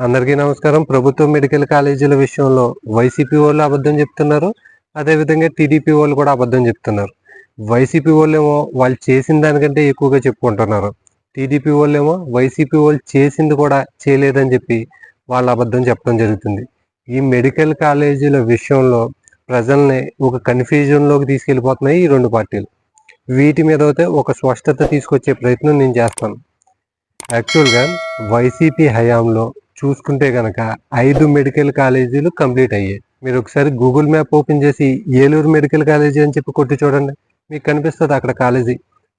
అందరికీ నమస్కారం. ప్రభుత్వ మెడికల్ కాలేజీల విషయంలో వైసీపీ వాళ్ళు అబద్ధం చెప్తున్నారు. అదేవిధంగా టీడీపీ వాళ్ళు కూడా అబద్ధం చెప్తున్నారు. వైసీపీ వాళ్ళేమో వాళ్ళు చేసిన దానికంటే ఎక్కువగా చెప్పుకుంటున్నారు. టీడీపీ వాళ్ళేమో వైసీపీ వాళ్ళు చేసింది కూడా చేయలేదని చెప్పి వాళ్ళు అబద్ధం చెప్పడం జరుగుతుంది. ఈ మెడికల్ కాలేజీల విషయంలో ప్రజల్ని ఒక కన్ఫ్యూజన్లోకి తీసుకెళ్ళిపోతున్నాయి ఈ రెండు పార్టీలు. వీటి మీద అయితే ఒక స్పష్టత తీసుకొచ్చే ప్రయత్నం నేను చేస్తాను. యాక్చువల్గా వైసీపీ హయాంలో చూసుకుంటే కనుక ఐదు మెడికల్ కాలేజీలు కంప్లీట్ అయ్యాయి. మీరు ఒకసారి గూగుల్ మ్యాప్ ఓపెన్ చేసి ఏలూరు మెడికల్ కాలేజీ అని చెప్పి కొట్టి చూడండి. మీకు కనిపిస్తుంది అక్కడ కాలేజీ.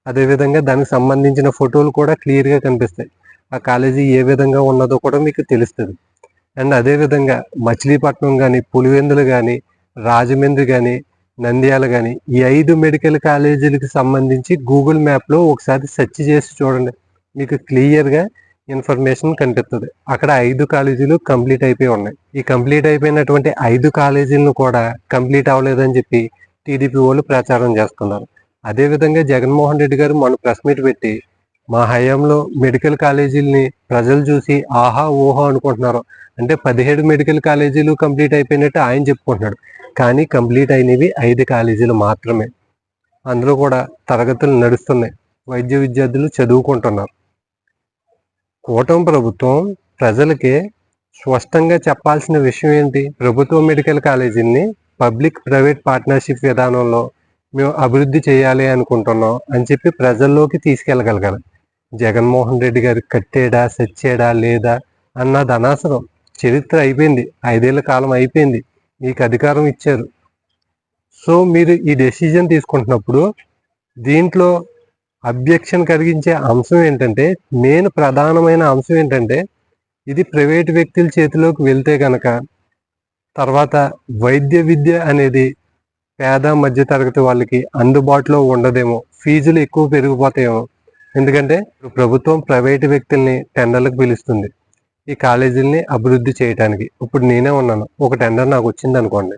అదేవిధంగా దానికి సంబంధించిన ఫోటోలు కూడా క్లియర్గా కనిపిస్తాయి. ఆ కాలేజీ ఏ విధంగా ఉన్నదో కూడా మీకు తెలుస్తుంది. అండ్ అదేవిధంగా మచిలీపట్నం కానీ పులివెందులు కానీ రాజమండ్రి కానీ నంద్యాల కానీ ఈ ఐదు మెడికల్ కాలేజీలకు సంబంధించి గూగుల్ మ్యాప్లో ఒకసారి సెర్చ్ చేసి చూడండి. మీకు క్లియర్గా ఇన్ఫర్మేషన్ కనిపిస్తుంది. అక్కడ ఐదు కాలేజీలు కంప్లీట్ అయిపోయి ఉన్నాయి. ఈ కంప్లీట్ అయిపోయినటువంటి ఐదు కాలేజీలను కూడా కంప్లీట్ అవ్వలేదని చెప్పి టీడీపీ వాళ్ళు ప్రచారం చేస్తున్నారు. అదేవిధంగా జగన్మోహన్ రెడ్డి గారు మొన్న ప్రెస్ మీట్ పెట్టి మా హయాంలో మెడికల్ కాలేజీలని ప్రజలు చూసి ఆహా ఓహో అనుకుంటున్నారు. అంటే పదిహేడు మెడికల్ కాలేజీలు కంప్లీట్ అయిపోయినట్టు ఆయన చెప్పుకుంటున్నాడు. కానీ కంప్లీట్ అయినవి ఐదు కాలేజీలు మాత్రమే. అందులో కూడా తరగతులు నడుస్తున్నాయి. వైద్య విద్యార్థులు చదువుకుంటున్నారు. కూటమి ప్రభుత్వం ప్రజలకి స్పష్టంగా చెప్పాల్సిన విషయం ఏంటి? ప్రభుత్వ మెడికల్ కాలేజీని పబ్లిక్ ప్రైవేట్ పార్ట్నర్షిప్ విధానంలో మేము అభివృద్ధి చేయాలి అనుకుంటున్నాం అని చెప్పి ప్రజల్లోకి తీసుకెళ్ళగలగాలి. జగన్మోహన్ రెడ్డి గారు కట్టేడా సచ్చేడా లేదా అన్నది అనవసరం. చరిత్ర అయిపోయింది. ఐదేళ్ళ కాలం అయిపోయింది. మీకు అధికారం ఇచ్చారు. సో మీరు ఈ డెసిజన్ తీసుకుంటున్నప్పుడు దీంట్లో అబ్జెక్షన్ కలిగించే అంశం ఏంటంటే మెయిన్ ప్రధానమైన అంశం ఏంటంటే ఇది ప్రైవేట్ వ్యక్తుల చేతిలోకి వెళ్తే కనుక తర్వాత వైద్య విద్య అనేది పేద మధ్య తరగతి వాళ్ళకి అందుబాటులో ఉండదేమో ఫీజులు ఎక్కువ పెరిగిపోతాయేమో. ఎందుకంటే ప్రభుత్వం ప్రైవేట్ వ్యక్తుల్ని టెండర్లకు పిలుస్తుంది. ఈ కాలేజీలని అభివృద్ధి చేయడానికి ఇప్పుడు నేనే ఉన్నాను. ఒక టెండర్ నాకు వచ్చింది అనుకోండి.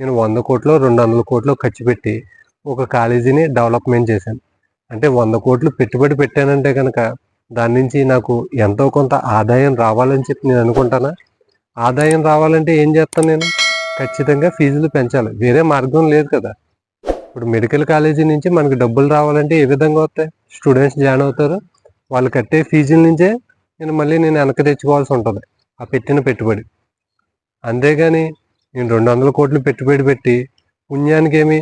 నేను వంద కోట్లు రెండు వందల కోట్లు ఖర్చు పెట్టి ఒక కాలేజీని డెవలప్మెంట్ చేశాను. అంటే వంద కోట్లు పెట్టుబడి పెట్టానంటే కనుక దాని నుంచి నాకు ఎంతో కొంత ఆదాయం రావాలని చెప్పి నేను అనుకుంటానా? ఆదాయం రావాలంటే ఏం చేస్తాను నేను? ఖచ్చితంగా ఫీజులు పెంచాలి. వేరే మార్గం లేదు కదా. ఇప్పుడు మెడికల్ కాలేజీ నుంచి మనకు డబ్బులు రావాలంటే ఏ విధంగా వస్తాయి? స్టూడెంట్స్ జాయిన్ అవుతారు. వాళ్ళు కట్టే ఫీజుల నుంచే నేను మళ్ళీ నేను వెనక తెచ్చుకోవాల్సి ఉంటుంది. ఆ పెట్టిన పెట్టుబడి. అంతేగాని నేను రెండు వందల కోట్లు పెట్టుబడి పెట్టి పుణ్యానికి ఏమి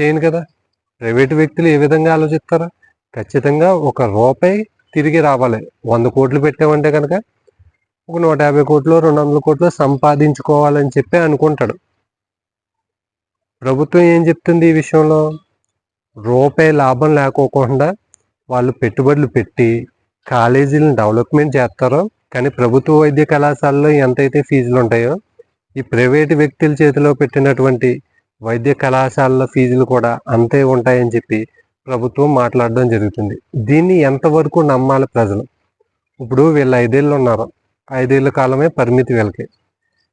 చేయను కదా? ప్రైవేటు వ్యక్తులు ఏ విధంగా ఆలోచిస్తారా? ఖచ్చితంగా ఒక రూపాయి తిరిగి రావాలి. వంద కోట్లు పెట్టామంటే కనుక ఒక నూట యాభై కోట్లు రెండు వందల కోట్లు సంపాదించుకోవాలని చెప్పి అనుకుంటాడు. ప్రభుత్వం ఏం చెప్తుంది ఈ విషయంలో? రూపాయి లాభం లేకోకుండా వాళ్ళు పెట్టుబడులు పెట్టి కాలేజీలను డెవలప్మెంట్ చేస్తారో కానీ ప్రభుత్వ వైద్య కళాశాలలో ఎంతైతే ఫీజులు ఉంటాయో ఈ ప్రైవేటు వ్యక్తుల చేతిలో పెట్టినటువంటి వైద్య కళాశాలల ఫీజులు కూడా అంతే ఉంటాయని చెప్పి ప్రభుత్వం మాట్లాడడం జరుగుతుంది. దీన్ని ఎంతవరకు నమ్మాలి ప్రజలు? ఇప్పుడు వీళ్ళు ఐదేళ్ళు ఉన్నారు. ఐదేళ్ళ కాలమే పరిమితి వీళ్ళకి.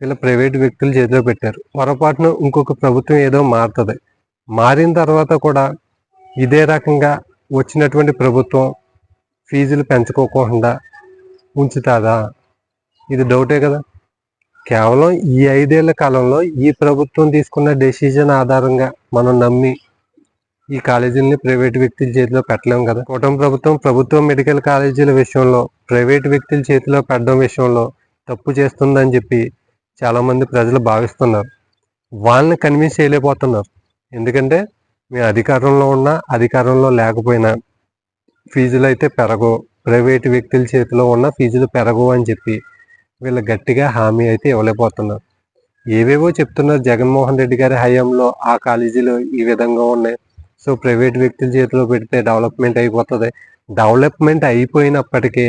వీళ్ళ ప్రైవేట్ వ్యక్తులు చేతిలో పెట్టారు. పొరపాటున ఇంకొక ప్రభుత్వం ఏదో మారుతుంది. మారిన తర్వాత కూడా ఇదే రకంగా వచ్చినటువంటి ప్రభుత్వం ఫీజులు పెంచుకోకుండా ఉంచుతాదా? ఇది డౌటే కదా. కేవలం ఈ ఐదేళ్ళ కాలంలో ఈ ప్రభుత్వం తీసుకున్న డెసిజన్ ఆధారంగా మనం నమ్మి ఈ కాలేజీలని ప్రైవేట్ వ్యక్తుల చేతిలో పెట్టలేము కదా. కూటమి ప్రభుత్వం ప్రభుత్వ మెడికల్ కాలేజీల విషయంలో ప్రైవేట్ వ్యక్తుల చేతిలో పెట్టడం విషయంలో తప్పు చేస్తుందని చెప్పి చాలామంది ప్రజలు భావిస్తున్నారు. వాళ్ళని కన్విన్స్ చేయలేకపోతున్నారు. ఎందుకంటే మేము అధికారంలో ఉన్నా అధికారంలో లేకపోయినా ఫీజులు అయితే పెరగవు. ప్రైవేట్ వ్యక్తుల చేతిలో ఉన్న ఫీజులు పెరగవు అని చెప్పి వీళ్ళు గట్టిగా హామీ అయితే ఇవ్వలేకపోతున్నారు. ఏవేవో చెప్తున్నారు జగన్మోహన్ రెడ్డి గారి హయాంలో ఆ కాలేజీలు ఈ విధంగా ఉన్నాయి. సో ప్రైవేట్ వ్యక్తుల చేతిలో పెడితే డెవలప్మెంట్ అయిపోతుంది. డెవలప్మెంట్ అయిపోయినప్పటికీ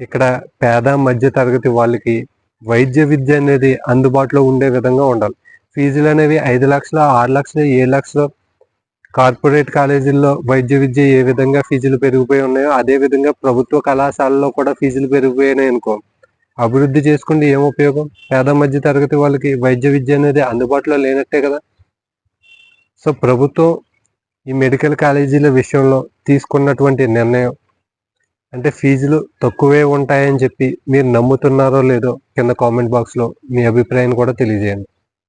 ఇక్కడ పేద మధ్య తరగతి వాళ్ళకి వైద్య విద్య అనేది అందుబాటులో ఉండే విధంగా ఉండాలి. ఫీజులు అనేవి ఐదు లక్షలు ఆరు లక్షలు ఏడు లక్షలు. కార్పొరేట్ కాలేజీల్లో వైద్య విద్య ఏ విధంగా ఫీజులు పెరిగిపోయి ఉన్నాయో అదే విధంగా ప్రభుత్వ కళాశాలలో కూడా ఫీజులు పెరిగిపోయినాయి అనుకో అభివృద్ధి చేసుకుంటే ఏం ఉపయోగం? పేద మధ్య తరగతి వాళ్ళకి వైద్య విద్య అనేది అందుబాటులో లేనట్టే కదా? సో ప్రభుత్వం ఈ మెడికల్ కాలేజీల విషయంలో తీసుకున్నటువంటి నిర్ణయం. అంటే ఫీజులు తక్కువే ఉంటాయని చెప్పి మీరు నమ్ముతున్నారో లేదో కింద కామెంట్ బాక్స్లో మీ అభిప్రాయాన్ని కూడా తెలియజేయండి.